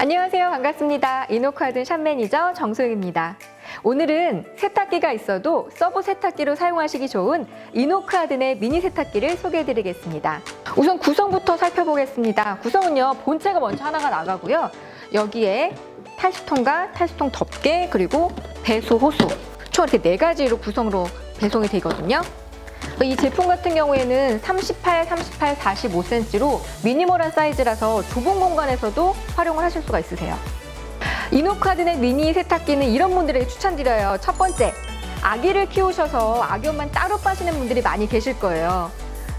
안녕하세요. 반갑습니다. 이노카든 샵 매니저 정소영입니다. 오늘은 세탁기가 있어도 서브 세탁기로 사용하시기 좋은 이노카든의 미니 세탁기를 소개해 드리겠습니다. 우선 구성부터 살펴보겠습니다. 구성은요, 본체가 먼저 하나가 나가고요. 여기에 탈수통과 탈수통 덮개, 그리고 배수, 호수. 총 이렇게 네 가지로 구성으로 배송이 되거든요. 이 제품 같은 경우에는 38, 38, 45cm로 미니멀한 사이즈라서 좁은 공간에서도 활용을 하실 수가 있으세요. 이노카든의 미니 세탁기는 이런 분들에게 추천드려요. 첫 번째, 아기를 키우셔서 아기옷만 따로 빠시는 분들이 많이 계실 거예요.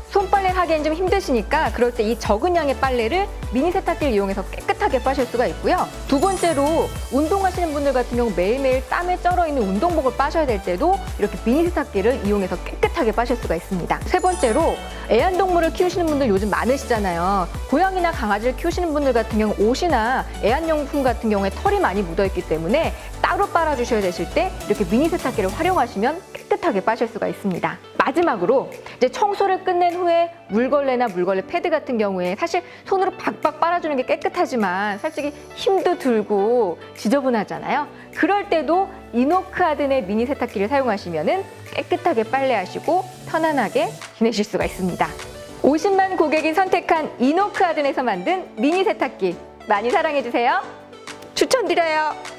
손빨래 하기엔 좀 힘드시니까 그럴 때 이 적은 양의 빨래를 미니 세탁기를 이용해서 깨끗하게 빠실 수가 있고요. 두 번째로 운동하시는 분들 같은 경우 매일매일 땀에 쩔어 있는 운동복을 빠셔야 될 때도 이렇게 미니 세탁기를 이용해서 깨끗하게 빠실 수가 있습니다. 세 번째로 애완동물을 키우시는 분들 요즘 많으시잖아요. 고양이나 강아지를 키우시는 분들 같은 경우 옷이나 애완용품 같은 경우에 털이 많이 묻어 있기 때문에 따로 빨아주셔야 되실 때 이렇게 미니 세탁기를 활용하시면 깨끗하게 빠실 수가 있습니다. 마지막으로 이제 청소를 끝낸 후에 물걸레나 물걸레 패드 같은 경우에 사실 손으로 박박 빨아주는 게 깨끗하지만 솔직히 힘도 들고 지저분하잖아요. 그럴 때도 이노크아든의 미니 세탁기를 사용하시면 깨끗하게 빨래하시고 편안하게 지내실 수가 있습니다. 50만 고객이 선택한 이노크아든에서 만든 미니 세탁기 많이 사랑해주세요. 추천드려요.